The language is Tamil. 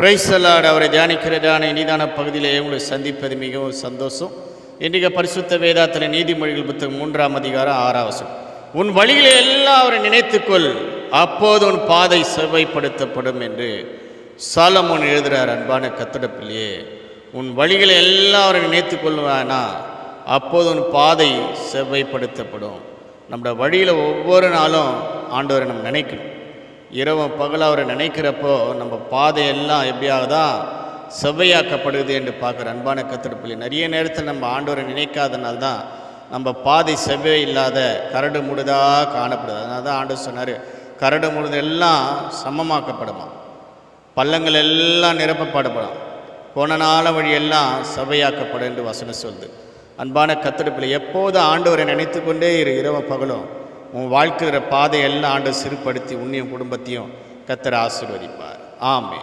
பிரைசலாட் அவரை தியானிக்கிறதான இனிதான பகுதியிலே உங்களை சந்திப்பது மிகவும் சந்தோஷம். இன்றைக்கு பரிசுத்த வேதாத்தில் நீதிமொழிகள் புத்தகம் மூன்றாம் அதிகாரம் ஆறாவசம் உன் வழிகளை எல்லாம் அவரை நினைத்துக்கொள். அப்போது உன் பாதை செவ்வாய்ப்படுத்தப்படும் என்று சாலமோன் எழுதுகிறார் அன்பான கத்திடப்பிள்ளையே உன் வழிகளை எல்லாம் அவரை நினைத்துக் கொள்வானா அப்போது உன் பாதை செவ்வாய்ப்படுத்தப்படும் நம்மளோட வழியில் ஒவ்வொரு நாளும் ஆண்டவரை நம்ம நினைக்கணும். இரவும் பகலாக அவரை நினைக்கிறப்போ நம்ம பாதையெல்லாம் எப்படியாகதான் செவ்வையாக்கப்படுது என்று பார்க்குற அன்பான கத்திருப்பில்லை நிறைய நேரத்தில் நம்ம ஆண்டவரை நினைக்காதனால தான் நம்ம பாதை செவ்வே இல்லாத கரடு முழுதாக காணப்படுது. அதனால தான் ஆண்டவர் சொன்னார் கரடு முழுது எல்லாம் சமமாக்கப்படுமா பள்ளங்கள் எல்லாம் நிரப்பப்படப்படும் போன நாள வழியெல்லாம் சபையாக்கப்படும் என்று வசனம் சொல்லுது. அன்பான கத்தெடுப்பில் எப்போது ஆண்டவரை நினைத்து கொண்டே இரு இரவு பகலும். உன் வாழ்க்கையிற பாதையெல்லாம் ஆண்டு சிறுப்படுத்தி உன்னையும் குடும்பத்தையும் கத்தர் ஆசீர்வதிப்பார். ஆமே